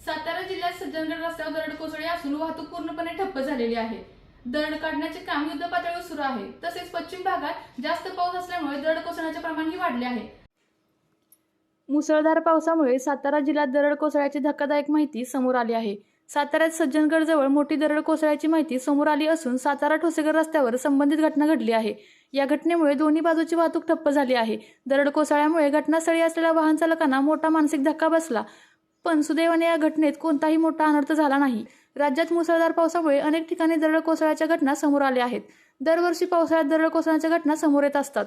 सातारा जिल्ह्यात सज्जनगड रस्त्यावर दरड कोसळली असून वाहतूक पूर्णपणे ठप्प झालेली आहे. दरड काढण्याचे काम युद्ध पातळीवर सुरू आहे. तसेच पश्चिम भागात जास्त पाऊस असल्यामुळे दरड कोसळण्याचे प्रमाणही वाढले आहे. मुसळधार पावसामुळे सातारा जिल्ह्यात दरड कोसळ्याची धक्कादायक माहिती समोर आली आहे. साताऱ्यात सज्जनगडजवळ मोठी दरड कोसळ्याची माहिती समोर आली असून सातारा ठोसेघर रस्त्यावर संबंधित घटना घडली आहे. या घटनेमुळे दोन्ही बाजूची वाहतूक ठप्प झाली आहे. दरड कोसळ्यामुळे घटनास्थळी असलेल्या वाहन चालकांना मोठा मानसिक धक्का बसला. पण सुदैवाने या घटनेत कोणताही मोठा अनर्थ झाला नाही. राज्यात मुसळधार पावसामुळे अनेक ठिकाणी दरड कोसळ्याच्या घटना समोर आल्या आहेत. दरवर्षी पावसाळ्यात दरड कोसळण्याच्या घटना समोर येत असतात.